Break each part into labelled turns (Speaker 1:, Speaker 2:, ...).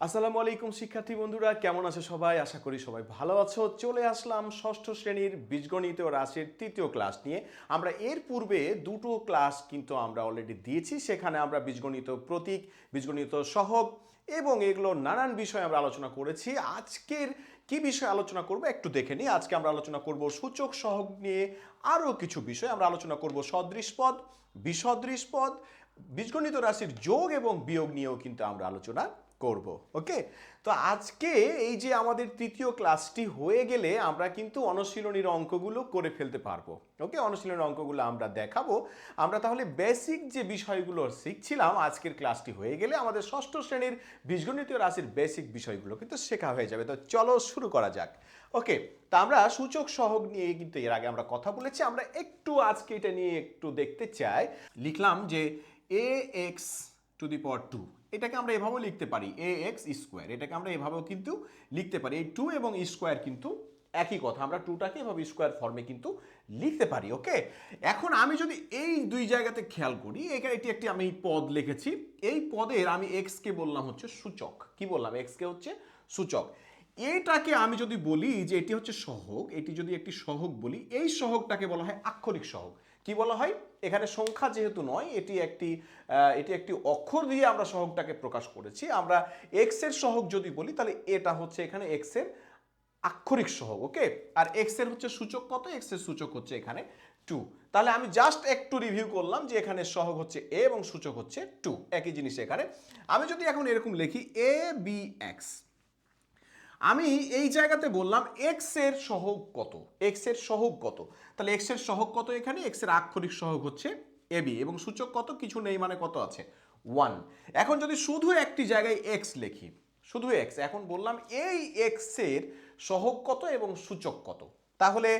Speaker 1: আসসালামু আলাইকুম, শিক্ষার্থী বন্ধুরা। কেমন আছে সবাই? আশা করি সবাই ভালো আছো। চলে আসলাম ষষ্ঠ শ্রেণির বীজগণিত রাশির তৃতীয় ক্লাস নিয়ে। আমরা এর পূর্বে দুটো ক্লাস কিন্তু আমরা অলরেডি দিয়েছি। সেখানে আমরা বীজগণিত প্রতীক, বীজগণিত সহগ এবং এগুলো নানান বিষয়ে আমরা আলোচনা করেছি। আজকের কি বিষয়ে আলোচনা করব একটু দেখে নিই। আজকে আমরা আলোচনা করব সূচক সহগ নিয়ে আরও কিছু বিষয়। আমরা আলোচনা করব সদৃশ পদ, বিসদৃশ পদ, বীজগণিত রাশির যোগ এবং বিয়োগ নিয়েও কিন্তু আমরা আলোচনা করব ওকে তো আজকে এই যে আমাদের তৃতীয় ক্লাসটি হয়ে গেলে আমরা কিন্তু অনুশীলনীর অঙ্কগুলো করে ফেলতে পারব ওকে অনুশীলনীর অঙ্কগুলো আমরা দেখাবো। আমরা তাহলে বেসিক যে বিষয়গুলো শিখছিলাম আজকের ক্লাসটি হয়ে গেলে আমাদের ষষ্ঠ শ্রেণির বীজগণিতীয় রাশির বেসিক বিষয়গুলো কিন্তু শেখা হয়ে যাবে। তো চলো শুরু করা যাক ওকে তা আমরা সূচক সহগ নিয়ে কিন্তু এর আগে আমরা কথা বলেছি। আমরা একটু আজকে এটা নিয়ে একটু দেখতে চাই। লিখলাম যে A X to the power two এটাকে আমরা এভাবেও লিখতে পারি এ এক্স স্কোয়ার এটাকে আমরা এভাবেও কিন্তু লিখতে পারি। এই টু এবং স্কোয়ার কিন্তু একই কথা, আমরা টুটাকে এভাবে স্কোয়ার ফর্মে কিন্তু লিখতে পারি ওকে এখন আমি যদি এই দুই জায়গাতে খেয়াল করি, এখানে এটি একটি আমি পদ লিখেছি, এই পদের আমি এক্সকে বললাম হচ্ছে সূচক। কি বললাম? এক্সকে হচ্ছে সূচক। এটাকে আমি যদি বলি যে এটি হচ্ছে সহগ, এটি যদি একটি সহগ বলি, এই সহগটাকে বলা হয় আক্ষরিক সহগ। কি বলা হয়? এখানে সংখ্যা যেহেতু নয়, এটি একটি এটি একটি অক্ষর দিয়ে আমরা সহগটাকে প্রকাশ করেছি। আমরা এক্সের সহগ যদি বলি, তাহলে এটা হচ্ছে এখানে এক্সের আক্ষরিক সহগ, ওকে? আর এক্সের হচ্ছে সূচক কত? এক্সের সূচক হচ্ছে এখানে টু তাহলে আমি জাস্ট একটু রিভিউ করলাম যে এখানে সহগ হচ্ছে এ এবং সূচক হচ্ছে টু একই জিনিস এখানে। আমি যদি এখন এরকম লিখি এ বি এক্স আমি এই জায়গাতে বললাম এক্সের সহগ কত? এক্সের সহগ কত? তাহলে এক্সের সহগ কত এখানে? এক্সের আক্ষরিক সহগ হচ্ছে এবি এবং সূচক কত? কিছু নেই মানে কত আছে? ওয়ান এখন যদি শুধু একটি জায়গায় এক্স লিখি, শুধু এক্স এখন বললাম এই এক্সের সহগ কত এবং সূচক কত? তাহলে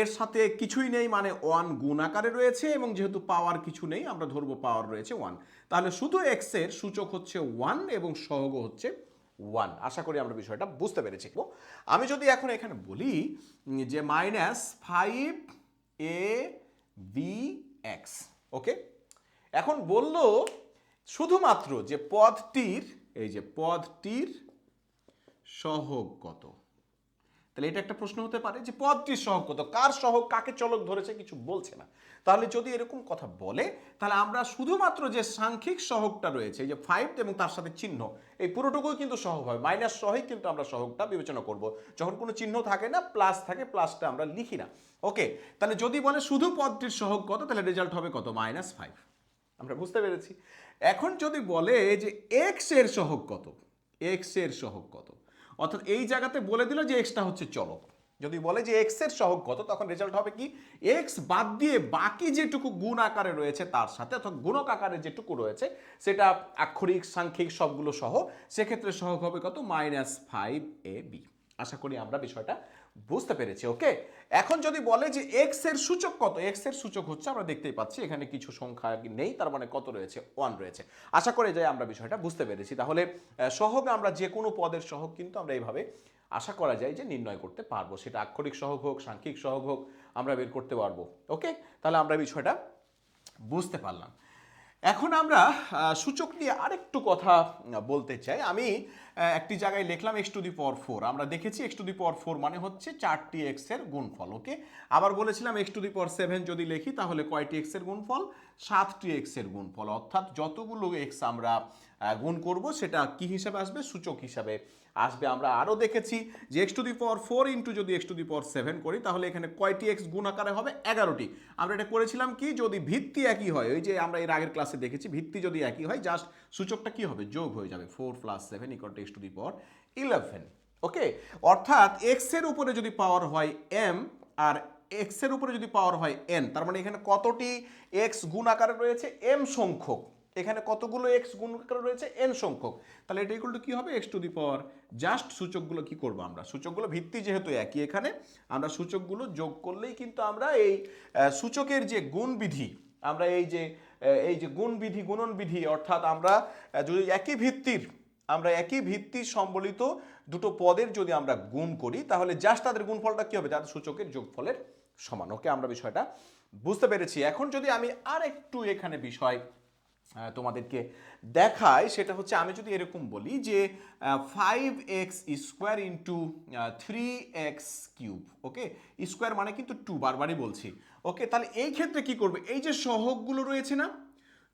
Speaker 1: এর সাথে কিছুই নেই মানে ওয়ান গুণ আকারে রয়েছে এবং যেহেতু পাওয়ার কিছু নেই, আমরা ধরবো পাওয়ার রয়েছে ওয়ান তাহলে শুধু এক্সের সূচক হচ্ছে ওয়ান এবং সহগ হচ্ছে ওয়ান আশা করি আমরা বিষয়টা বুঝতে পেরেছি। আমি যদি এখন এখানে বলি যে minus five A B X okay এখন বলল শুধুমাত্র যে পদটির, এই যে পদটির সহগ কত? তাহলে এটা একটা প্রশ্ন হতে পারে যে পদটির সহগ কত? কার সহগ? কাকে চলক ধরেছে? কিছু বলছে না। তাহলে যদি এরকম কথা বলে, তাহলে আমরা শুধুমাত্র যে সাংখ্যিক সহগটা রয়েছে, এই যে ফাইভ এবং তার সাথে চিহ্ন, এই পুরোটুকুই কিন্তু সহগ হয় মাইনাস সহই কিন্তু আমরা সহগটা বিবেচনা করব। যখন কোনো চিহ্ন থাকে না প্লাস থাকে প্লাসটা আমরা লিখি না। ওকে তাহলে যদি বলে শুধু পদটির সহগ কত, তাহলে রেজাল্ট হবে কত? মাইনাস ফাইভ আমরা বুঝতে পেরেছি। এখন যদি বলে যে এক্সের সহগ কত? এক্সের সহগ কত? অর্থাৎ এই জায়গাতে বলে দিল যে এক্সটা হচ্ছে চলক। যদি বলে যে এক্সের সহগ কত, তখন রেজাল্ট হবে কি? এক্স বাদ দিয়ে বাকি যেটুকু গুণ আকারে রয়েছে তার সাথে, অর্থাৎ গুণক আকারে যেটুকু রয়েছে, সেটা আক্ষরিক, সাংখ্যিক সবগুলো সহ, সেক্ষেত্রে সহগ হবে কত? মাইনাস ফাইভ এ বি আশা করি আমরা বিষয়টা বুঝতে পেরেছি ওকে এখন যদি বলে যে এক্সের সূচক কত এক্সের সূচক হচ্ছে, আমরা দেখতেই পাচ্ছি এখানে কিছু সংখ্যা নেই, তার মানে কত রয়েছে? ওয়ান রয়েছে। আশা করে যাই আমরা বিষয়টা বুঝতে পেরেছি। তাহলে সহগ আমরা যে কোনো পদের সহগ কিন্তু আমরা এইভাবে আশা করা যায় যে নির্ণয় করতে পারব। সেটা আক্ষরিক সহগ হোক, সাংখ্যিক সহগ হোক, আমরা বের করতে পারব ওকে তাহলে আমরা বিষয়টা বুঝতে পারলাম। এখন আমরা সূচক নিয়ে আরেকটু কথা বলতে চাই। আমি একটি জায়গায় লিখলাম X to the power four আমরা দেখেছি X to the power four মানে হচ্ছে চারটি এক্সের গুণ গুণফল, ওকে? আবার বলেছিলাম X to the power seven যদি লিখি তাহলে কয়টি এক্সের গুণ গুণফল? সাতটি এক্সের গুণ গুণফল। অর্থাৎ যতগুলো এক্স আমরা গুণ করব, সেটা কি হিসাবে আসবে? সূচক হিসাবে আসবে। আমরা আরও দেখেছি যে X to the power four into যদি X to the power seven করি, তাহলে এখানে কয়টি এক্স গুণ আকারে হবে? এগারোটি। আমরা এটা করেছিলাম কি? যদি ভিত্তি একই হয়, ওই যে আমরা এর আগের ক্লাসে দেখেছি, ভিত্তি যদি একই হয় জাস্ট সূচকটা কি হবে? যোগ হয়ে যাবে। Four plus seven equal to X to the power eleven okay অর্থাৎ এক্সের উপরে যদি পাওয়ার হয় এম আর এক্সের উপরে যদি পাওয়ার হয় এন তার মানে এখানে কতটি এক্স গুণ আকারে রয়েছে? এম সংখ্যক। এখানে কতগুলো এক্স গুণ আকারে রয়েছে? এন সংখ্যক। তাহলে এটা ইকুয়াল টু কি হবে? X to the power just সূচকগুলো কি করব আমরা? সূচকগুলো ভিত্তি যেহেতু একই এখানে, আমরা সূচকগুলো যোগ করলেই কিন্তু আমরা এই সূচকের যে গুণ বিধি আমরা এই যে এই যে গুণ বিধি গুণন বিধি অর্থাৎ আমরা যদি একই ভিত্তির, আমরা একই ভিত্তি সম্বলিত দুটো পদের যদি আমরা গুণ করি, তাহলে জাস্ট তাদের গুণফলটা কি হবে? তাদের সূচকের যোগফলের সমান। ওকে, আমরা বিষয়টা বুঝতে পেরেছি। এখন যদি আমি আর একটু এখানে বিষয় তোমাদেরকে দেখায়, সেটা হচ্ছে আমি যদি এরকম বলি যে five X square into three X cube okay square মানে কিন্তু টু বারবারই বলছি ওকে তাহলে এই ক্ষেত্রে কি করবে? এই যে সহগগুলো রয়েছে না,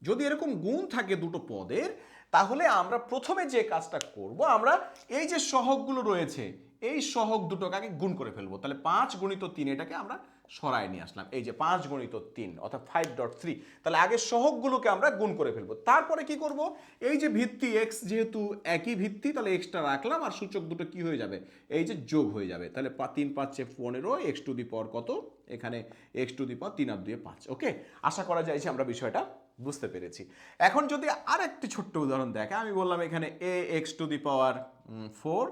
Speaker 1: যদি এরকম গুণ থাকে দুটো পদের, তাহলে আমরা প্রথমে যে কাজটা করব, আমরা এই যে সহগগুলো রয়েছে, এই সহগ দুটোকে আগে গুণ করে ফেলব। তাহলে পাঁচ গুণিত তিন, এটাকে আমরা সরায় নিয়ে আসলাম। এই যে পাঁচ গণিত তিন, অর্থাৎ ফাইভ ডট থ্রি তাহলে আগে সহগগুলোকে আমরা গুণ করে ফেলব। তারপরে কি করব? এই যে ভিত্তি এক্স যেহেতু একই ভিত্তি, তাহলে এক্সটা রাখলাম আর সূচক দুটো কি হয়ে যাবে? এই যে যোগ হয়ে যাবে। তাহলে তিন পাঁচে পনেরো এক্স টু দি পর কত? এখানে এক্স টু দি পর তিন আর দুয়ে পাঁচ ওকে আশা করা যায় যে আমরা বিষয়টা বুঝতে পেরেছি। এখন যদি আর একটি ছোট্ট উদাহরণ দেখে, আমি বললাম এখানে A X to the power four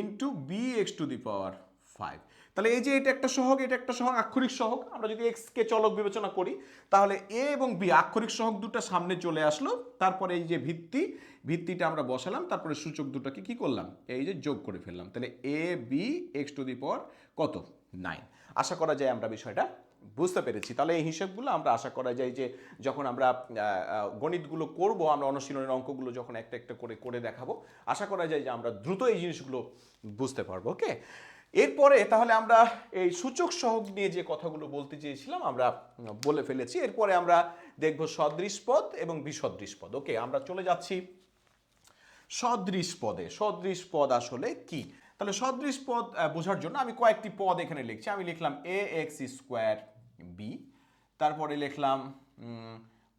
Speaker 1: into B X to the power five তাহলে এই যে এটা একটা সহগ, এটা একটা সহগ, আক্ষরিক সহগ। আমরা যদি এক্স কে চলক বিবেচনা করি, তাহলে এ এবং বি আক্ষরিক সহগ দুটো সামনে চলে আসলো। তারপরে এই যে ভিত্তি, ভিত্তিটা আমরা বসালাম। তারপরে সূচক দুটোকে কি করলাম? এই যে যোগ করে ফেললাম। তাহলে A B X to the power কত? নাইন আশা করা যায় আমরা বিষয়টা বুঝতে পেরেছি। তাহলে এই হিসেবগুলো আমরা আশা করা যায় যে যখন আমরা গণিতগুলো করব, আমরা অনুশীলনের অঙ্কগুলো যখন একটা একটা করে করে দেখাবো, আশা করা যায় যে আমরা দ্রুত এই জিনিসগুলো বুঝতে পারব ওকে এরপরে তাহলে আমরা এই সূচক সহগ নিয়ে যে কথাগুলো বলতে চেয়েছিলাম, আমরা বলে ফেলেছি। এরপরে আমরা দেখব সদৃশ পদ এবং বিসদৃশ পদ। ওকে, আমরা চলে যাচ্ছি সদৃশ পদে। সদৃশ পদ আসলে কি? তাহলে সদৃশ পদ বোঝার জন্য আমি কয়েকটি পদ এখানে লিখছি। আমি লিখলাম এ এক্স স্কোয়ার বি তারপরে লিখলাম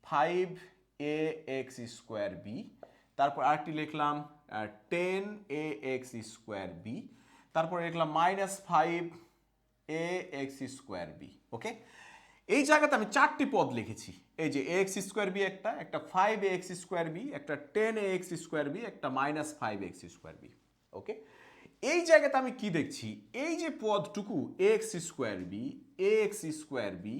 Speaker 1: five A X square B তারপর আরেকটি লিখলাম ten A X square B তারপরে লিখলাম minus five A X square B okay এই জায়গাতে আমি চারটি পদ লিখেছি। এই যে এক্স স্কোয়ার বি একটা একটা ফাইভ এক্স স্কোয়ার বি একটা টেন এক্স স্কোয়ার বি একটা minus five X square B okay এই জায়গাতে আমি কি দেখছি? এই যে পদটুকু X square B X square B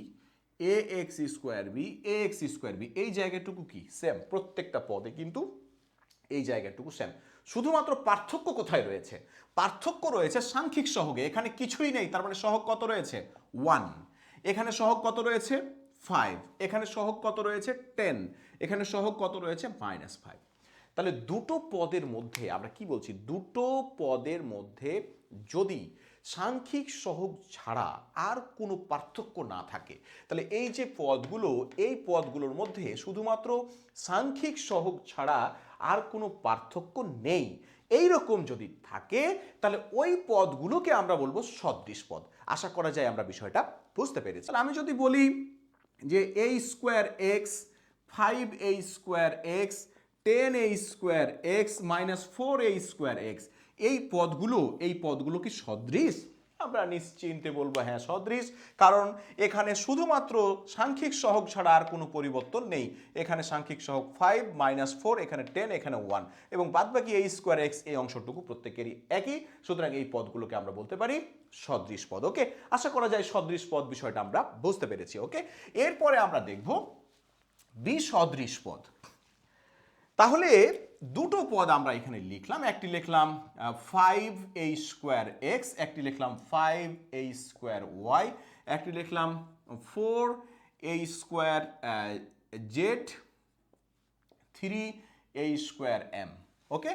Speaker 1: A X square B A X square B এই জায়গাটুকু কি? সেম প্রত্যেকটা পদে কিন্তু এই জায়গাটুকু সেম শুধুমাত্র পার্থক্য কোথায় রয়েছে? পার্থক্য রয়েছে সাংখ্যিক সহগে। এখানে কিছুই নেই, তার মানে সহগ কত রয়েছে? ওয়ান এখানে সহগ কত রয়েছে? ফাইভ এখানে সহগ কত রয়েছে? টেন এখানে সহগ কত রয়েছে? মাইনাস ফাইভ তাহলে দুটো পদের মধ্যে আমরা কি বলছি? দুটো পদের মধ্যে যদি সাংখ্যিক সহগ ছাড়া আর কোনো পার্থক্য না থাকে। তাহলে এই যে পদগুলো, এই পদগুলোর মধ্যে শুধুমাত্র সাংখ্যিক সহগ ছাড়া আর কোনো পার্থক্য নেই। এই রকম যদি থাকে, তাহলে ওই পদগুলোকে আমরা বলব সদৃশ পদ। আশা করা যায় আমরা বিষয়টা বুঝতে পেরেছি। তাহলে আমি যদি বলি যে A square X five A square X ten A square X minus four A square X এই পদগুলো এই পদগুলো কি সদৃশ? আমরা নিশ্চিন্তে বলব হ্যাঁ সদৃশ। কারণ এখানে শুধুমাত্র সাংখ্যিক সহগ ছাড়া আর কোনো পরিবর্তন নেই। এখানে সাংখ্যিক সহগ ফাইভ মাইনাস ফোর এখানে টেন এখানে ওয়ান এবং বাদবাকি এই স্কোয়ার এক্স এই অংশটুকু প্রত্যেকেরই একই। সুতরাং এই পদগুলোকে আমরা বলতে পারি সদৃশ পদ, ওকে? আশা করা যায় সদৃশ পদ বিষয়টা আমরা বুঝতে পেরেছি, ওকে? এরপরে আমরা দেখব বিসদৃশ পদ। তাহলে দুটো পদ আমরা এখানে লিখলাম। একটি লিখলাম ফাইভ এ স্কোয়ার এক্স একটি লিখলাম ফাইভ এ স্কোয়ার ওয়াই একটি লিখলাম four A square Z three A square M okay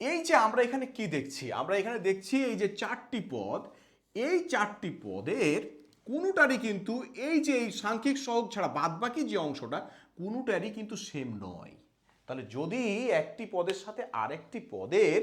Speaker 1: এই যে আমরা এখানে কি দেখছি? আমরা এখানে দেখছি এই যে চারটি পদ, এই চারটি পদের কোনোটারই কিন্তু এই যে এই সাংখ্যিক সহগ ছাড়া বাদবাকি যে অংশটা, কোনোটারই কিন্তু সেম নয়। তাহলে যদি একটি পদের সাথে আরেকটি পদের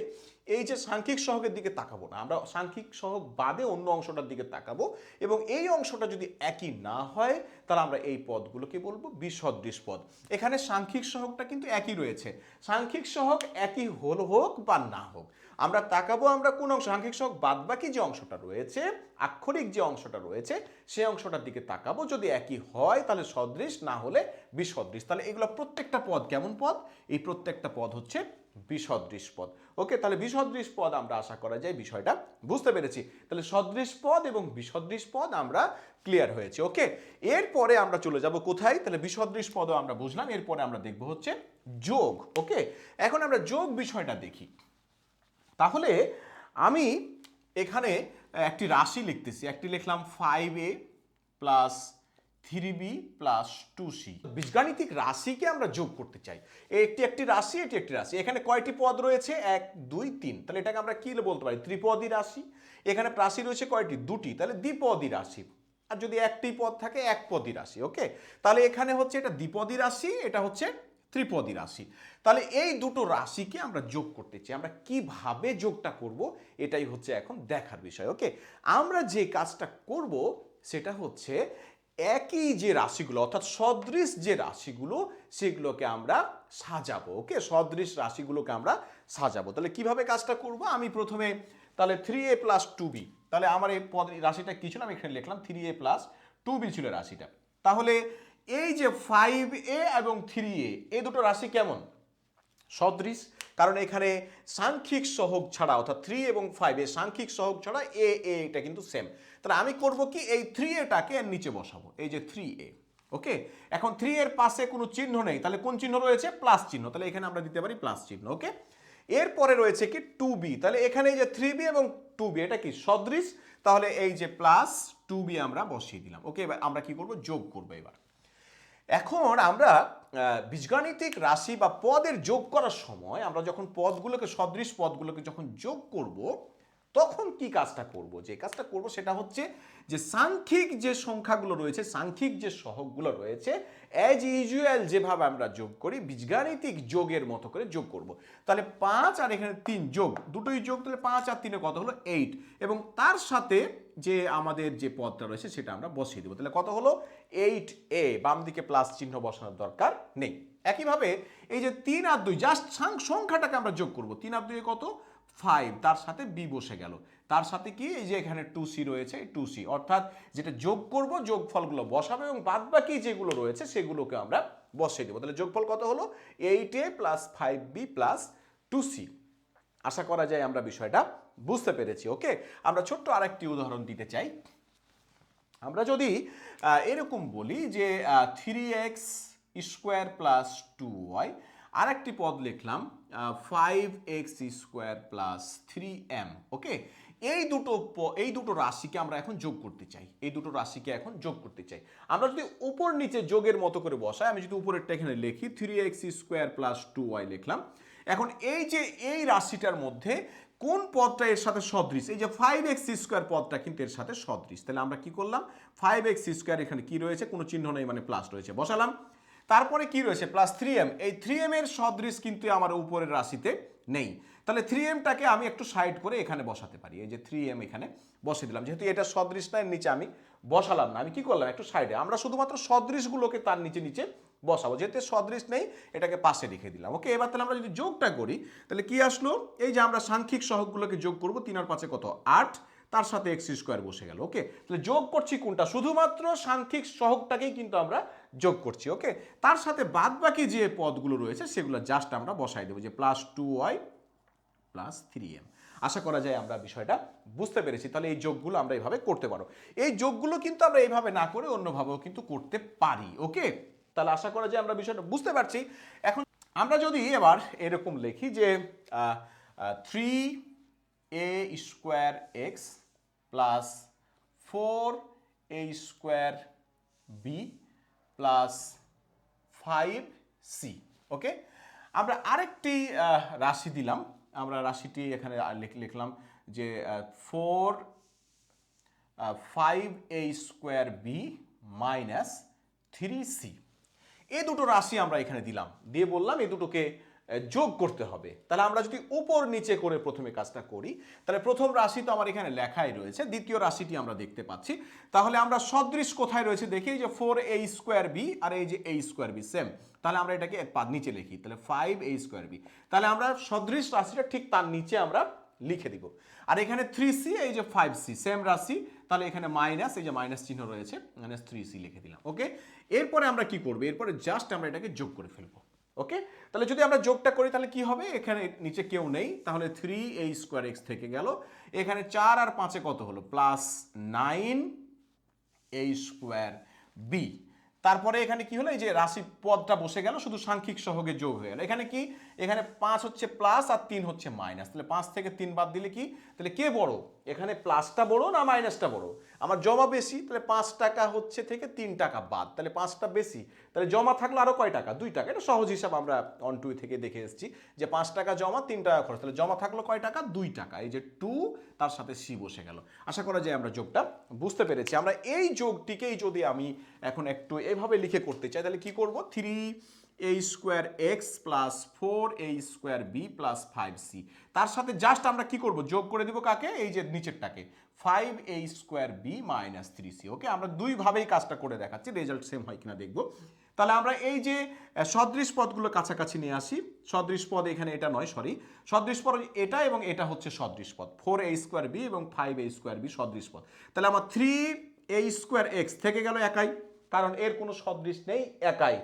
Speaker 1: এই যে সাংখ্যিক সহগের দিকে তাকাবো না, আমরা সাংখ্যিক সহগ বাদে অন্য অংশটার দিকে তাকাবো এবং এই অংশটা যদি একই না হয়, তাহলে আমরা এই পদগুলোকে বলব বিসদৃশ পদ। এখানে সাংখ্যিক সহগটা কিন্তু একই রয়েছে। সাংখ্যিক সহগ একই হল হোক বা না হোক। আমরা তাকাবো, আমরা কোন অংশ, সাংখ্যিক সহগ বাদবাকি যে অংশটা রয়েছে, আক্ষরিক যে অংশটা রয়েছে সেই অংশটার দিকে তাকাবো। যদি একই হয়, তাহলে সদৃশ, না হলে বিসদৃশ। তাহলে এগুলো প্রত্যেকটা পদ কেমন পদ? এই প্রত্যেকটা পদ হচ্ছে বিসদৃশ পদ। ওকে, তাহলে বিসদৃশ পদ আমরা আশা করা যায় বিষয়টা। বুঝতে পেরেছি? তাহলে সদৃশ পদ এবং বিসদৃশ পদ আমরা ক্লিয়ার হয়েছে। ওকে, এরপরে আমরা চলে যাব কোথায়? তাহলে বিসদৃশ পদও আমরা বুঝলাম। এরপরে আমরা দেখব হচ্ছে যোগ। ওকে, এখন আমরা যোগ বিষয়টা দেখি। তাহলে আমি এখানে একটি রাশি লিখতেছি। একটি লিখলাম five A plus three B plus two C বীজগাণিতিক রাশিকে আমরা যোগ করতে চাই। একটি একটি রাশি, এটি একটি রাশি। এখানে কয়টি পদ রয়েছে? এক, দুই, তিন। তাহলে এটাকে আমরা কি বলতে পারি? ত্রিপদী রাশি। এখানে রাশি রয়েছে কয়টি? দুটি। তাহলে দ্বিপদী রাশি। আর যদি একটি পদ থাকে এক পদী রাশি ওকে তাহলে এখানে হচ্ছে এটা দ্বিপদী রাশি, এটা হচ্ছে ত্রিপদী রাশি। তাহলে এই দুটো রাশিকে আমরা যোগ করতে চাই। আমরা কীভাবে যোগটা করব, এটাই হচ্ছে এখন দেখার বিষয়, ওকে? আমরা যে কাজটা করব, সেটা হচ্ছে একই যে রাশিগুলো, অর্থাৎ সদৃশ যে রাশিগুলো, সেগুলোকে আমরা সাজাবো, ওকে? সদৃশ রাশিগুলোকে আমরা সাজাবো। তাহলে কীভাবে কাজটা করব? আমি প্রথমে, তাহলে three A plus two B তাহলে আমার এই পদ রাশিটা কি ছিল? আমি এখানে লিখলাম three A plus two B ছিল রাশিটা। তাহলে এই যে ফাইভ এ এবং থ্রি এ এই দুটো রাশি কেমন? সদৃশ, কারণ এখানে সাংখ্যিক সহগ ছাড়া, অর্থাৎ থ্রি এবং ফাইভ এ সাংখ্যিক সহগ ছাড়া এ এ এটা কিন্তু সেম তাহলে আমি করব কি? এই থ্রি এটাকে নিচে বসাবো, এই যে থ্রি এ ওকে এখন থ্রি এর পাশে কোনো চিহ্ন নেই, তাহলে কোন চিহ্ন রয়েছে? প্লাস চিহ্ন, তাহলে এখানে আমরা দিতে পারি প্লাস চিহ্ন ওকে এরপরে রয়েছে কি? টু বি তাহলে এখানে এই যে থ্রি বি এবং টু বি এটা কি? সদৃশ, তাহলে এই যে প্লাস টু বি আমরা বসিয়ে দিলাম ওকে এবার আমরা কি করব? যোগ করব এবার। এখন আমরা বীজগাণিতিক রাশি বা পদের যোগ করার সময় আমরা যখন পদগুলোকে, সদৃশ পদগুলোকে যখন যোগ করব, তখন কি কাজটা করব? যে কাজটা করব সেটা হচ্ছে যে সাংখ্যিক যে সংখ্যাগুলো রয়েছে, সাংখ্যিক যে সহগগুলো রয়েছে অ্যাজ ইউজুয়াল যেভাবে আমরা যোগ করি, বীজগাণিতিক যোগের মতো করে যোগ করব। তাহলে পাঁচ আর এখানে তিন যোগ, দুটোই যোগ, তাহলে পাঁচ আর তিনে কত হলো? এইট এবং তার সাথে যে আমাদের যে পদটা রয়েছে সেটা আমরা বসিয়ে দেবো। তাহলে কত হলো? এইট এ, বাম দিকে প্লাস চিহ্ন বসানোর দরকার নেই। একইভাবে এই যে তিন আর দুই জাস্ট সংখ্যাটাকে আমরা যোগ করব। তিন আর দুই কত? ফাইভ তার সাথে বি বসে গেল। তার সাথে কি? এই যে এখানে টু সি রয়েছে টু সি অর্থাৎ যেটা যোগ করব, যোগফলগুলো বসাবো এবং বাদ বাকি যেগুলো রয়েছে, সেগুলোকে আমরা বসিয়ে দেবো। তাহলে যোগফল কত হলো? Eight A plus five B plus two C আশা করা যায় আমরা বিষয়টা বুঝতে পেরেছি ওকে আমরা ছোট্ট আরেকটি উদাহরণ দিতে চাই। আমরা যদি এরকম বলি যে three X square plus two Y আর একটি পদ লিখলাম five X square plus three M okay? এই দুটো এই দুটো রাশিকে আমরা এখন যোগ করতে চাই। এই দুটো রাশিকে এখন যোগ করতে চাই। আমরা যদি উপর নিচে যোগের মতো করে বসাই, আমি যদি উপরেরটা এখানে লিখি three X square plus two Y লিখলাম, এখন এই যে, এই রাশিটার মধ্যে কোন পদটা এর সাথে সদৃশ? এই যে ফাইভ এক্স স্কোয়ার পদটা কিন্তু এর সাথে সদৃশ। তাহলে আমরা কি করলাম? ফাইভ এক্স স্কোয়ার এখানে কি রয়েছে? কোনো চিহ্ন নেই মানে প্লাস রয়েছে। বসালাম। তারপরে কি রয়েছে? প্লাস থ্রি এম এই থ্রি এম এর সদৃশ কিন্তু আমার উপরের রাশিতে নেই। তাহলে থ্রি এমটাকে আমি একটু সাইড করে এখানে বসাতে পারি। এই যে থ্রি এম এখানে বসে দিলাম। যেহেতু এটা সদৃশ নিচে আমি বসালাম না। আমি কি করলাম একটু সাইডে আমরা শুধুমাত্র সদৃশগুলোকে তার নিচে নিচে বসাবো। যেহেতু সদৃশ নেই, এটাকে পাশে রেখে দিলাম। ওকে, এবার তাহলে আমরা যদি যোগটা করি, তাহলে কি আসলো? এই যে আমরা সাংখ্যিক সহগগুলোকে যোগ করব, তিন আর পাঁচে কত? আট। তার সাথে এক্স স্কোয়ার বসে গেল। ওকে, তাহলে যোগ করছি কোনটা? শুধুমাত্র সাংখ্যিক সহগটাকেই কিন্তু আমরা যোগ করছি। ওকে, তার সাথে বাদ বাকি যে পদগুলো রয়েছে, সেগুলো জাস্ট আমরা বসাই দেবো। যে plus two Y plus three M. আশা করা যায় আমরা বিষয়টা বুঝতে পেরেছি। তাহলে এই যোগগুলো আমরা এইভাবে করতে পারো। এই যোগগুলো কিন্তু আমরা এইভাবে না করে অন্যভাবেও কিন্তু করতে পারি, ওকে? তাহলে আশা করা যায় আমরা বিষয়টা বুঝতে পারছি। এখন আমরা যদি এবার এরকম লিখি যে three A square X plus four A square B plus five C okay? আমরা আরেকটি রাশি দিলাম। আমরা রাশিটি এখানে লিখ- লিখলাম যে four five A square B minus three C এ দুটো রাশি আমরা এখানে দিলাম। দিয়ে বললাম এ দুটোকে যোগ করতে হবে। তাহলে আমরা যদি উপর নিচে করে প্রথমে কাজটা করি, তাহলে প্রথম রাশি তো আমার এখানে লেখাই রয়েছে, দ্বিতীয় রাশিটি আমরা দেখতে পাচ্ছি। তাহলে আমরা সদৃশ কোথায় রয়েছে দেখি, এই যে ফোর এ স্কোয়ার বি আর এই যে এ স্কোয়ার বি সেম তাহলে আমরা এটাকে নিচে লিখি, তাহলে ফাইভ এ স্কোয়ার বি তাহলে আমরা সদৃশ রাশিটা ঠিক তার নিচে আমরা লিখে দিব। আর এখানে থ্রি সি এই যে ফাইভ সি সেম রাশি। তাহলে এখানে মাইনাস এই যে মাইনাস চিহ্ন রয়েছে মাইনাস থ্রি সি লিখে দিলাম ওকে এরপরে আমরা কি করব? এরপরে জাস্ট আমরা এটাকে যোগ করে ফেলব। ওকে তাহলে যদি আমরা যোগটা করি, তাহলে কি হবে? এখানে নিচে কেউ নেই, তাহলে থ্রি এই স্কোয়ার এক্স থেকে গেল। এখানে চার আর পাঁচে কত হলো? প্লাস নাইন এই স্কোয়ার বি তারপরে এখানে কি হলো? এই যে রাশি পদটা বসে গেল, শুধু সাংখ্যিক সহগে যোগ হয়ে গেল। এখানে কি? এখানে পাঁচ হচ্ছে প্লাস আর তিন হচ্ছে মাইনাস। তাহলে পাঁচ থেকে তিন বাদ দিলে কি? তাহলে কে বড়? এখানে প্লাসটা বড় না মাইনাসটা বড়? আমার জমা বেশি, তাহলে পাঁচ টাকা হচ্ছে থেকে তিন টাকা বাদ। তাহলে পাঁচটা বেশি, তাহলে জমা থাকলে আরও কয় টাকা? দুই টাকা। এটা সহজ হিসাব আমরা অন টু থেকে দেখে এসেছি যে পাঁচ টাকা জমা, তিন টাকা খরচ। তাহলে জমা থাকল কয় টাকা? দুই টাকা। এই যে টু তার সাথে সি বসে গেল। আশা করা যায় আমরা যোগটা বুঝতে পেরেছি। আমরা এই যোগটিকেই যদি আমি এখন একটু এভাবে লিখে করতে চাই, তাহলে কি করব? Three A square X plus four A square B plus five C তার সাথে জাস্ট আমরা কি করব? যোগ করে দিব কাকে? এই যে নিচেরটাকে। Five A square B minus three C okay আমরা দুইভাবেই কাজটা করে দেখাচ্ছি। রেজাল্ট সেম হয় কিনা দেখব। তাহলে আমরা এই যে সদৃশ পদগুলো কাছাকাছি নিয়ে আসি। সদৃশ পদ এখানে এটা নয় সরি সদৃশ পদ এটা এবং এটা হচ্ছে সদৃশ পদ। ফোর এ স্কোয়ার বি এবং ফাইভ এ স্কোয়ার বি সদৃশ পদ। তাহলে আমার থ্রি এ স্কোয়ার এক্স থেকে গেল একাই। কারণ এর কোনো সদৃশ নেই, একাই।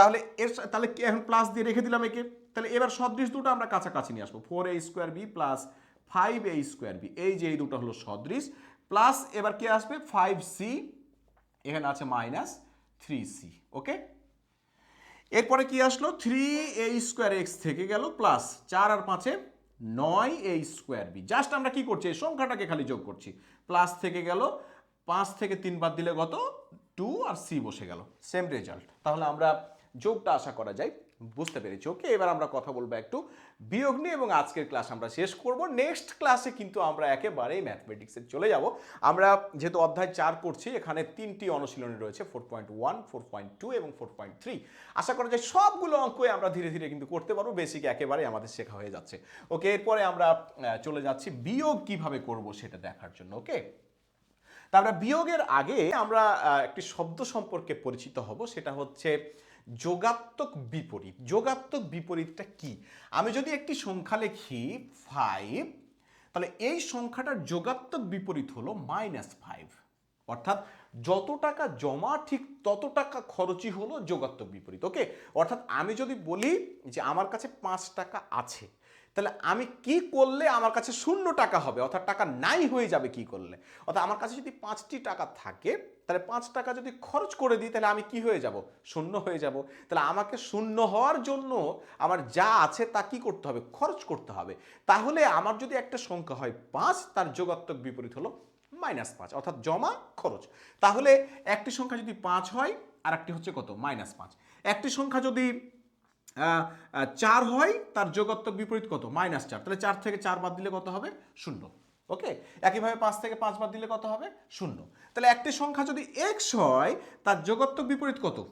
Speaker 1: তাহলে এর তাহলে এখন প্লাস দিয়ে রেখে দিলাম একে? তাহলে এবার সদৃশ দুটো আমরা কাছাকাছি নিয়ে আসব। Four A square B plus five A square B এই যে এই দুটো হলো সদৃশ। প্লাস এবার কে আসবে? ফাইভ সি এখানে আছে মাইনাস থ্রি সি ওকে এরপরে কি আসলো? থ্রি এ স্কোয়ার এক্স থেকে গেল প্লাস চার আর পাঁচে নয় এ স্কোয়ার বি জাস্ট আমরা কি করছি? এই সংখ্যাটাকে খালি যোগ করছি। প্লাস থেকে গেল, পাঁচ থেকে তিন বাদ দিলে কত? টু আর সি বসে গেল। সেম রেজাল্ট তাহলে আমরা যোগটা আশা করা যায়। বুঝতে পেরেছি, ওকে? এবার আমরা কথা বলব একটু বিয়োগ নিয়ে এবং আজকের ক্লাস আমরা শেষ করব। নেক্সট ক্লাসে কিন্তু আমরা একেবারেই ম্যাথমেটিক্সে চলে যাব। আমরা যেহেতু অধ্যায় চার করছি এখানে তিনটি অনুশীলনী রয়েছে four point one four point two এবং ফোর পয়েন্ট থ্রি আশা করা যায় সবগুলো অঙ্কই আমরা ধীরে ধীরে কিন্তু করতে পারব বেসিক একেবারে আমাদের শেখা হয়ে যাচ্ছে। ওকে, এরপরে আমরা চলে যাচ্ছি বিয়োগ কীভাবে করব সেটা দেখার জন্য, ওকে? তা আমরা বিয়োগের আগে আমরা একটি শব্দ সম্পর্কে পরিচিত হব, সেটা হচ্ছে যোগাত্মক বিপরীত। যোগাত্মক বিপরীতটা কি? আমি যদি একটি সংখ্যা লিখি ফাইভ তাহলে এই সংখ্যাটার যোগাত্মক বিপরীত হলো মাইনাস ফাইভ অর্থাৎ যত টাকা জমা, ঠিক তত টাকা খরচই হলো যোগাত্মক বিপরীত ওকে অর্থাৎ আমি যদি বলি যে আমার কাছে পাঁচ টাকা আছে তাহলে আমি কি করলে আমার কাছে শূন্য টাকা হবে? অর্থাৎ টাকা নাই হয়ে যাবে কি করলে? অর্থাৎ আমার কাছে যদি পাঁচটি টাকা থাকে, তাহলে পাঁচ টাকা যদি খরচ করে দিই, তাহলে আমি কি হয়ে যাব? শূন্য হয়ে যাব। তাহলে আমাকে শূন্য হওয়ার জন্য আমার যা আছে তা কি করতে হবে? খরচ করতে হবে। তাহলে আমার যদি একটা সংখ্যা হয় পাঁচ, তার যোগাত্মক বিপরীত হলো মাইনাস পাঁচ, অর্থাৎ জমা খরচ। তাহলে একটি সংখ্যা যদি পাঁচ হয় আর একটি হচ্ছে কত? মাইনাস পাঁচ। একটি সংখ্যা যদি চার হয়, তার যোগাত্মক বিপরীত কত? মাইনাস চার। তাহলে চার থেকে চার বাদ দিলে কত হবে? শূন্য। ওকে? একইভাবে পাঁচ থেকে পাঁচ বাদ দিলে কত হবে? শূন্য। তাহলে একটি সংখ্যা যদি এক্স হয়, তার যোগাত্মক বিপরীত কত?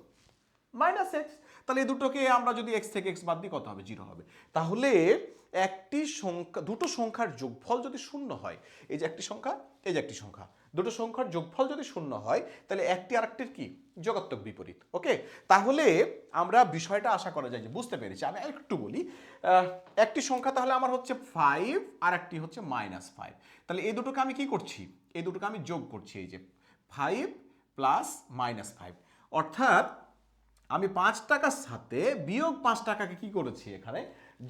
Speaker 1: মাইনাস এক্স তাহলে এই দুটোকে আমরা যদি এক্স থেকে এক্স বাদ দিই, কত হবে? জিরো হবে। তাহলে একটি সংখ্যা, দুটো সংখ্যার যোগফল যদি শূন্য হয়, এই যে একটি সংখ্যা, এই যে একটি সংখ্যা, দুটো সংখ্যার যোগফল যদি শূন্য হয়, তাহলে একটি আরেকটির কি? যোগাত্মক বিপরীত ওকে তাহলে আমরা বিষয়টা আশা করা যায় যে বুঝতে পেরেছি। আমি একটু বলি একটি সংখ্যা তাহলে আমার হচ্ছে ফাইভ আর একটি হচ্ছে মাইনাস ফাইভ তাহলে এই দুটোকে আমি কি করছি? এই দুটোকে আমি যোগ করছি, এই যে ফাইভ প্লাস মাইনাস ফাইভ অর্থাৎ আমি পাঁচ টাকার সাথে বিয়োগ পাঁচ টাকাকে কি করেছি এখানে?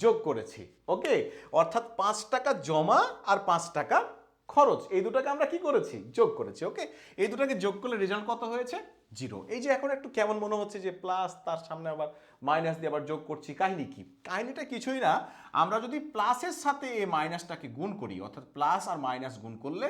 Speaker 1: যোগ করেছি ওকে অর্থাৎ পাঁচ টাকা জমা আর পাঁচ টাকা খরচ, এই দুটাকে আমরা কি করেছি? যোগ করেছি ওকে এই দুটাকে যোগ করলে রেজাল্ট কত হয়েছে? জিরো এই যে এখন একটু কেমন মনে হচ্ছে যে প্লাস তার সামনে আবার মাইনাস দিয়ে আবার যোগ করছি, কাহিনী কি? কাহিনীটা কিছুই না। আমরা যদি প্লাসের সাথে এই মাইনাসটাকে গুণ করি, অর্থাৎ প্লাস আর মাইনাস গুণ করলে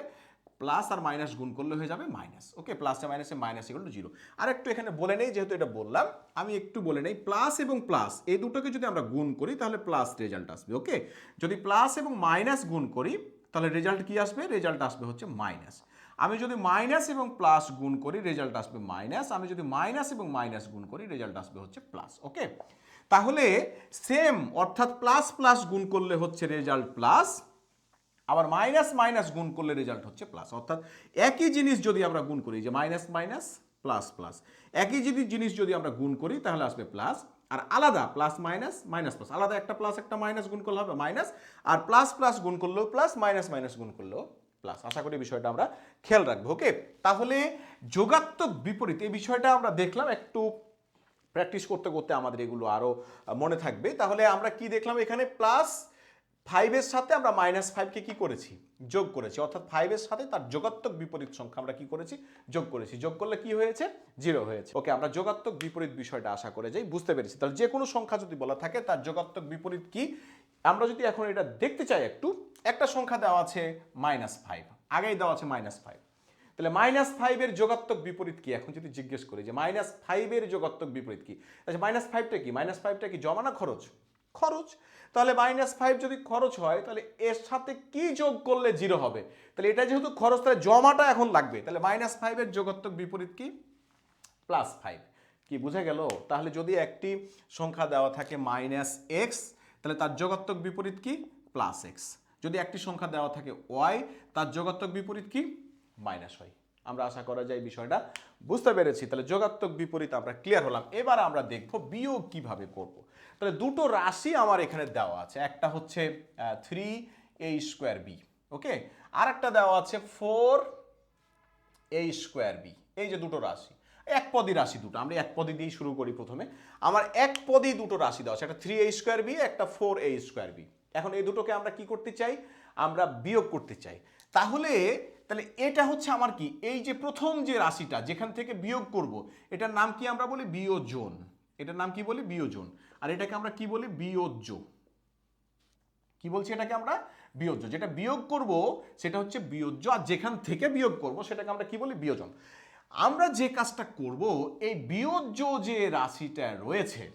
Speaker 1: প্লাস আর মাইনাস গুণ করলে হয়ে যাবে মাইনাস ওকে প্লাসে মাইনাসে মাইনাস ইকুয়াল টু জিরো আর একটু এখানে বলে নেই, যেহেতু এটা বললাম, আমি একটু বলে নেই। প্লাস এবং প্লাস এই দুটোকে যদি আমরা গুণ করি, তাহলে প্লাস রেজাল্ট আসবে ওকে যদি প্লাস এবং মাইনাস গুণ করি তাহলে রেজাল্ট কি আসবে? রেজাল্ট আসবে হচ্ছে মাইনাস আমি যদি মাইনাস এবং প্লাস গুণ করি রেজাল্ট আসবে মাইনাস আমি যদি মাইনাস এবং মাইনাস গুণ করি রেজাল্ট আসবে হচ্ছে প্লাস ওকে তাহলে সেম অর্থাৎ প্লাস প্লাস গুণ করলে হচ্ছে রেজাল্ট প্লাস আবার মাইনাস মাইনাস গুণ করলে রেজাল্ট হচ্ছে প্লাস অর্থাৎ একই জিনিস যদি আমরা গুণ করি, যে মাইনাস মাইনাস প্লাস প্লাস একই যদি জিনিস যদি আমরা গুণ করি, তাহলে আসবে প্লাস আর আলাদা প্লাস মাইনাস মাইনাস প্লাস আলাদা একটা প্লাস একটা মাইনাস গুণ করলে হবে মাইনাস আর প্লাস প্লাস গুণ করলেও প্লাস মাইনাস মাইনাস গুণ করলেও প্লাস আশা করি বিষয়টা আমরা খেয়াল রাখব ওকে তাহলে যোগাত্মক বিপরীত, এই বিষয়টা আমরা দেখলাম একটু প্র্যাকটিস করতে করতে আমাদের এগুলো আরও মনে থাকবে। তাহলে আমরা কি দেখলাম এখানে? প্লাস ফাইভের সাথে আমরা মাইনাস ফাইভকে কি করেছি? যোগ করেছি। অর্থাৎ ফাইভের সাথে তার যোগাত্মক বিপরীত সংখ্যা আমরা কি করেছি? যোগ করেছি। যোগ করলে কি হয়েছে? জিরো হয়েছে। ওকে আমরা যোগাত্মক বিপরীত বিষয়টা আশা করে যাই, বুঝতে পেরেছি। তাহলে যে কোনো সংখ্যা যদি বলা থাকে, তার যোগাত্মক বিপরীত কি? আমরা যদি এখন এটা দেখতে চাই একটু, একটা সংখ্যা দেওয়া আছে মাইনাস ফাইভ আগেই দেওয়া আছে মাইনাস ফাইভ তাহলে মাইনাস ফাইভের যোগাত্মক বিপরীত কি? এখন যদি জিজ্ঞেস করি যে মাইনাস ফাইভের যোগাত্মক বিপরীত কি? আচ্ছা মাইনাস ফাইভটা কি? মাইনাস ফাইভটা কি জমা না খরচ? খরচ, তাহলে মাইনাস ফাইভ যদি খরচ হয়, তাহলে এর সাথে কি যোগ করলে জিরো হবে? তাহলে এটা যেহেতু খরচ, তাহলে জমাটা এখন লাগবে। তাহলে মাইনাস ফাইভের যোগাত্মক বিপরীত কি? প্লাস ফাইভ কি বুঝে গেল? তাহলে যদি একটি সংখ্যা দেওয়া থাকে মাইনাস এক্স তাহলে তার যোগাত্মক বিপরীত কি? প্লাস এক্স যদি একটি সংখ্যা দেওয়া থাকে ওয়াই তার যোগাত্মক বিপরীত কি? মাইনাস ওয়াই আমরা আশা করা যায় বিষয়টা বুঝতে পেরেছি। তাহলে যোগাত্মক বিপরীত আমরা ক্লিয়ার হলাম। এবার আমরা দেখব বিয়োগ কীভাবে করব। তাহলে দুটো রাশি আমার এখানে দেওয়া আছে। একটা হচ্ছে three a square b okay আর একটা দেওয়া আছে ফোর এ স্কোয়ার বি এই যে দুটো রাশি। এক পদী রাশি দুটো, আমরা এক পদী দিয়েই শুরু করি প্রথমে। আমার এক পদী দুটো রাশি দেওয়া আছে, একটা থ্রি এ স্কোয়ার বি একটা ফোর এ স্কোয়ার বি এখন এই দুটোকে আমরা কি করতে চাই? আমরা বিয়োগ করতে চাই। তাহলে তাহলে এটা হচ্ছে আমার কি? এই যে প্রথম যে রাশিটা যেখান থেকে বিয়োগ করব, এটার নাম কি আমরা বলি? বিয়োজন। এটার নাম কি বলি? বিয়োজন। আর এটাকে আমরা কি বলি? বিয়োজ্য। কি বলছি এটাকে আমরা? বিয়োজ্য। যেটা বিয়োগ করব, সেটা হচ্ছে বিয়োজ্য। আর যেখান থেকে বিয়োগ করব, সেটাকে আমরা কি বলি? বিয়োজন। আমরা যে কাজটা করব, এই বিয়োজ্য যে রাশিটা রয়েছে,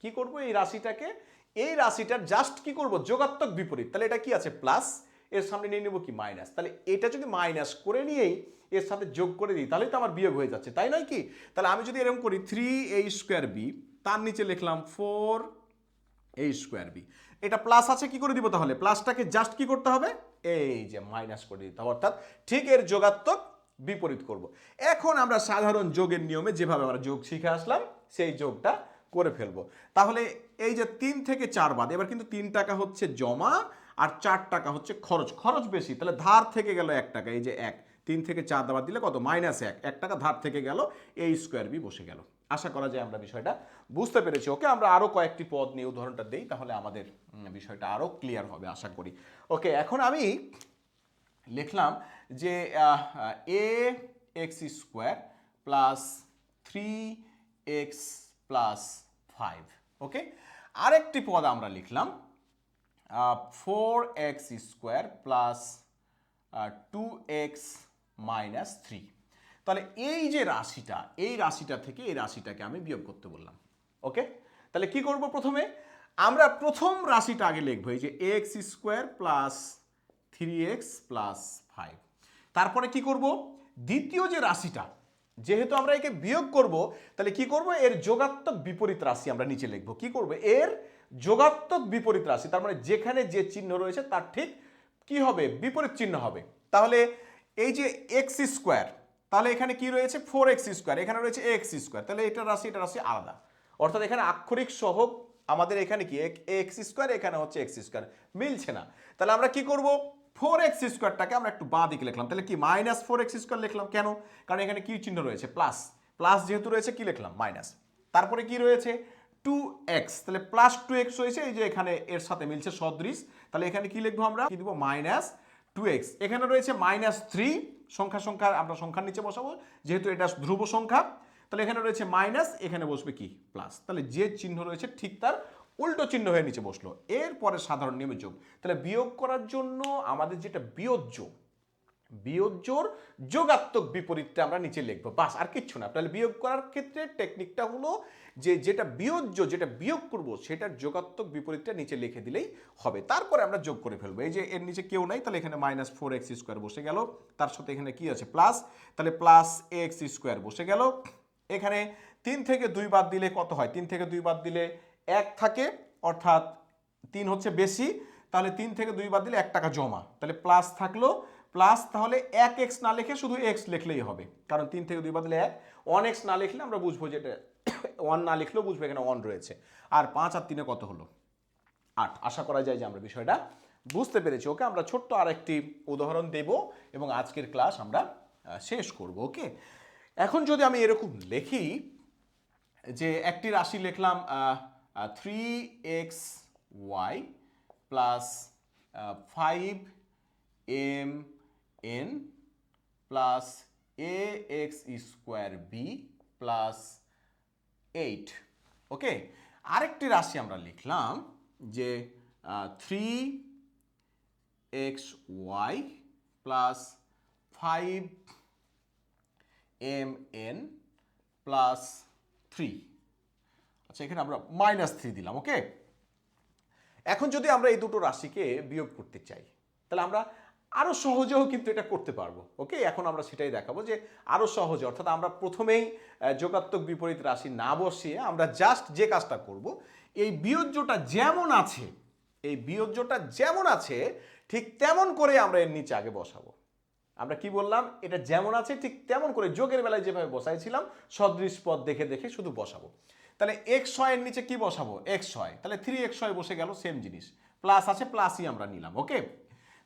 Speaker 1: কি করব? এই রাশিটাকে, এই রাশিটার জাস্ট কি করব? যোগাত্মক বিপরীত। তাহলে এটা কি আছে? প্লাস এর সামনে নিয়ে নেব কি? মাইনাস তাহলে এটা যদি মাইনাস করে নিয়েই এর সাথে যোগ করে দিই, তাহলেই তো আমার বিয়োগ হয়ে যাচ্ছে, তাই নয় কি? তাহলে আমি যদি এরকম করি থ্রি এই স্কোয়ার বি তার নিচে লিখলাম ফোর এই স্কোয়ার বি এটা প্লাস আছে, কি করে দিব তাহলে? প্লাসটাকে জাস্ট কি করতে হবে? এই যে মাইনাস করে দিতে হবে, অর্থাৎ ঠিক এর যোগাত্মক বিপরীত করব। এখন আমরা সাধারণ যোগের নিয়মে যেভাবে আমরা যোগ শিখে আসলাম, সেই যোগটা করে ফেলব। তাহলে এই যে তিন থেকে চার বাদ, এবার কিন্তু তিন টাকা হচ্ছে জমা আর চার টাকা হচ্ছে খরচ। খরচ বেশি, তাহলে ধার থেকে গেল এক টাকা, এই যে এক। তিন থেকে চার দাবার দিলে কত? মাইনাস এক। এক টাকা ধার থেকে গেল এই স্কোয়ার বি বসে গেল। আশা করা যায় আমরা বিষয়টা বুঝতে পেরেছি। ওকে, আমরা আরও কয়েকটি পদ নিয়ে উদাহরণটা দিই, তাহলে আমাদের বিষয়টা আরও ক্লিয়ার হবে, আশা করি। ওকে, এখন আমি লিখলাম যে a x square plus three x plus five okay? আরেকটি পদ আমরা লিখলাম four x square plus two x minus three তাহলে এই যে রাশিটা, এই রাশিটা থেকে এই রাশিটাকে আমি বিয়োগ করতে বললাম। ওকে তাহলে কি করব প্রথমে? আমরা প্রথম রাশিটা আগে লিখব, এই যে x square plus three x plus five তারপরে কি করব? দ্বিতীয় যে রাশিটা, যেহেতু আমরা একে বিয়োগ করব, তাহলে কি করব? এর যোগাত্মক বিপরীত রাশি আমরা নিচে লিখব। কি করব? এর যোগাত্মক বিপরীত রাশি, তার মানে যেখানে যে চিহ্ন রয়েছে তার ঠিক কি হবে? বিপরীত চিহ্ন হবে। তাহলে এই যে এক্স স্কোয়ার তাহলে এখানে কি রয়েছে? ফোর এক্স স্কোয়ার এখানে রয়েছে এক্স স্কোয়ার তাহলে এটা রাশি এটা রাশি আলাদা। অর্থাৎ এখানে আক্ষরিক সহ আমাদের এখানে কি? এক্স স্কোয়ার এখানে হচ্ছে এক্স স্কোয়ার মিলছে না। তাহলে আমরা কি করব? ফোর এক্স স্কোয়ারটাকে আমরা একটু বাঁ দিকে লিখলাম। তাহলে কি মাইনাস ফোর এক্স স্কোয়ার লিখলাম কেন? কারণ এখানে কি চিহ্ন রয়েছে? প্লাস প্লাস যেহেতু রয়েছে, কি লিখলাম? মাইনাস তারপরে কি রয়েছে? টু এক্স তাহলে প্লাস টু এক্স হয়েছে, এই যে এখানে এর সাথে মিলছে সদৃশ, তাহলে এখানে কি লিখব আমরা? কি দিব? মাইনাস টু এক্স এখানে রয়েছে মাইনাস থ্রি সংখ্যা সংখ্যা আমরা সংখ্যার নিচে বসাবো, যেহেতু এটা ধ্রুব সংখ্যা, তাহলে এখানে রয়েছে মাইনাস এখানে বসবে কি? প্লাস তাহলে যে চিহ্ন রয়েছে, ঠিক তার উল্টো চিহ্ন হয়ে নিচে বসল। এরপরে সাধারণ নিয়মে যোগ। তাহলে বিয়োগ করার জন্য আমাদের যেটা বিয়োজ্য বিয়োজ্যর যোগাত্মক বিপরীতটা আমরা নিচে লিখব। বাস, আর কিচ্ছু না। তাহলে বিয়োগ করার ক্ষেত্রে টেকনিকটা হলো যে যেটা বিয়োজ্য, যেটা বিয়োগ করব, সেটার যোগাত্মক বিপরীতটা নিচে লিখে দিলেই হবে। তারপরে আমরা যোগ করে ফেলব। এই যে এর নিচে কেউ নাই, তাহলে এখানে মাইনাস ফোর এক্স স্কোয়ার বসে গেল। তার সাথে এখানে কি আছে? প্লাস তাহলে প্লাস এক্স স্কোয়ার বসে গেল। এখানে তিন থেকে দুই বাদ দিলে কত হয়? তিন থেকে দুই বাদ দিলে এক থাকে, অর্থাৎ তিন হচ্ছে বেশি। তাহলে তিন থেকে দুই বাদ দিলে এক টাকা জমা। তাহলে প্লাস থাকল। প্লাস তাহলে এক এক্স না লিখে শুধু এক্স লিখলেই হবে। কারণ তিন থেকে দুই বাদ দিলে এক। ওয়ান এক্স না লিখলে আমরা বুঝব যে এটা ওয়ান না লিখলেও বুঝবে এখানে ওয়ান রয়েছে। আর পাঁচ আর তিনে কত হলো? আট। আশা করা যায় যে আমরা বিষয়টা বুঝতে পেরেছি। ওকে, আমরা ছোট্ট আরেকটি উদাহরণ দেব এবং আজকের ক্লাস আমরা শেষ করব, ওকে? এখন যদি আমি এরকম লিখি যে একটি রাশি লিখলাম three x y plus five m n plus a x square b plus eight okay আরেকটি রাশি আমরা লিখলাম যে three x y plus five m n plus three আচ্ছা এখানে আমরা মাইনাস থ্রি দিলাম ওকে এখন যদি আমরা এই দুটো রাশিকে বিয়োগ করতে চাই, তাহলে আমরা আরও সহজেও কিন্তু এটা করতে পারব, ওকে? এখন আমরা সেটাই দেখাবো যে আরও সহজে, অর্থাৎ আমরা প্রথমেই যোগাত্মক বিপরীত রাশি না বসিয়ে আমরা জাস্ট যে কাজটা করব, এই বিয়োজ্যটা যেমন আছে, এই বিয়োজ্যটা যেমন আছে, ঠিক তেমন করে আমরা এর নিচে আগে বসাবো। আমরা কি বললাম? এটা যেমন আছে, ঠিক তেমন করে যোগের বেলায় যেভাবে বসাইছিলাম, সদৃশ পদ দেখে দেখে শুধু বসাবো। তাহলে এক্সের নিচে কি বসাবো? এক্স ছয় তাহলে থ্রি এক্স ছয় বসে গেল সেম জিনিস। প্লাস আছে প্লাসই আমরা নিলাম, ওকে?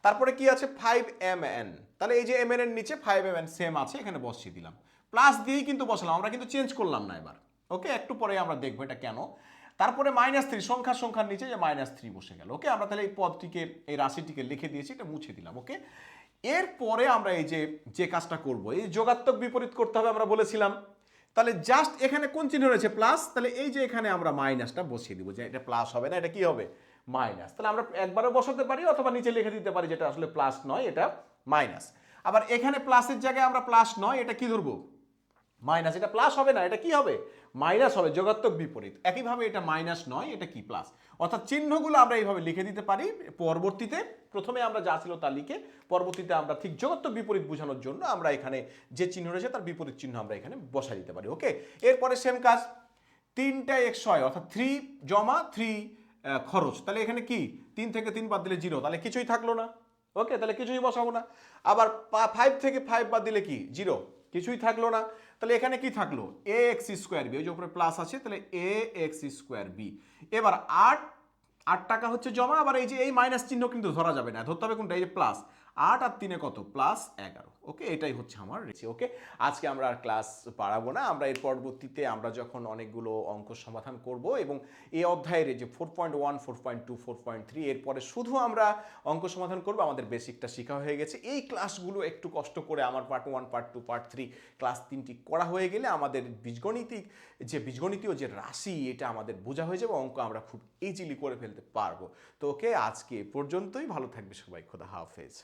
Speaker 1: তারপরে কি আছে? ফাইভ এম এন তাহলে এই যে এম এর নিচে ফাইভ এম এন সেম আছে, এখানে বসিয়ে দিলাম। প্লাস দিয়েই কিন্তু বসালাম, আমরা কিন্তু চেঞ্জ করলাম না এবার। ওকে একটু পরে আমরা দেখব এটা কেন। তারপরে মাইনাস থ্রি সংখ্যা সংখ্যার নিচে যে মাইনাস থ্রি বসে গেল। ওকে আমরা তাহলে এই পদটিকে, এই রাশিটিকে লিখে দিয়েছি, এটা মুছে দিলাম। ওকে এরপরে আমরা এই যে যে কাজটা করব, এই যোগাত্মক বিপরীত করতে হবে আমরা বলেছিলাম। তাহলে জাস্ট এখানে কোন চিহ্ন রয়েছে? প্লাস তাহলে এই যে এখানে আমরা মাইনাসটা বসিয়ে দিব যে এটা প্লাস হবে না, এটা কি হবে? মাইনাস। তাহলে আমরা একবারও বসাতে পারি অথবা নিচে লিখে দিতে পারি যেটা আসলে প্লাস নয়, এটা মাইনাস। আবার এখানে প্লাসের জায়গায় আমরা প্লাস নয়, এটা কি ধরবো? মাইনাস, এটা প্লাস হবে না, এটা কি হবে? মাইনাস হবে, যোগাত্মক বিপরীত। একইভাবে এটা মাইনাস নয়, এটা কি প্লাস? অর্থাৎ চিহ্নগুলো আমরা এইভাবে লিখে দিতে পারি পরবর্তীতে। প্রথমে আমরা যা ছিল তা লিখে পরবর্তীতে আমরা ঠিক যোগাত্মক বিপরীত বোঝানোর জন্য আমরা এখানে যে চিহ্ন রয়েছে তার বিপরীত চিহ্ন আমরা এখানে বসাই দিতে পারি, ওকে? এরপরে সেম কাজ তিনটা একশ হয় অর্থাৎ থ্রি জমা থ্রি খরচ। তাহলে এখানে কি? তিন থেকে তিন বাদ দিলে জিরো, তাহলে কিছুই থাকল না। ওকে তাহলে কিছুই বসাবো না। আবার ফাইভ থেকে ফাইভ বাদ দিলে কি? জিরো, কিছুই থাকল না। তাহলে এখানে কি থাকল? এ এক্স স্কোয়ার বি ওই যে উপরে প্লাস আছে, তাহলে এ এক্স স্কোয়ার বি এবার আট আট টাকা হচ্ছে জমা, আবার এই যে এই মাইনাস চিহ্ন কিন্তু ধরা যাবে না, ধরতে হবে কোনটা? এই যে প্লাস আট আর তিনে কত? প্লাস এগারো। ওকে, এটাই হচ্ছে আমার রেসি ওকে? আজকে আমরা আর ক্লাস বাড়াবো না। আমরা এর পরবর্তীতে আমরা যখন অনেকগুলো অঙ্ক সমাধান করব এবং এই অধ্যায়ের যে four point one four point two four point three এরপরে শুধু আমরা অঙ্ক সমাধান করব, আমাদের বেসিকটা শেখা হয়ে গেছে। এই ক্লাসগুলো একটু কষ্ট করে আমার part one part two part three class তিনটি করা হয়ে গেলে আমাদের বীজগণিতিক যে বীজগণিতীয় যে রাশি, এটা আমাদের বোঝা হয়ে যাবে, অঙ্ক আমরা খুব ইজিলি করে ফেলতে পারব। তো ওকে, আজকে পর্যন্তই। ভালো থাকবে সবাই। খোদা হাফেজ।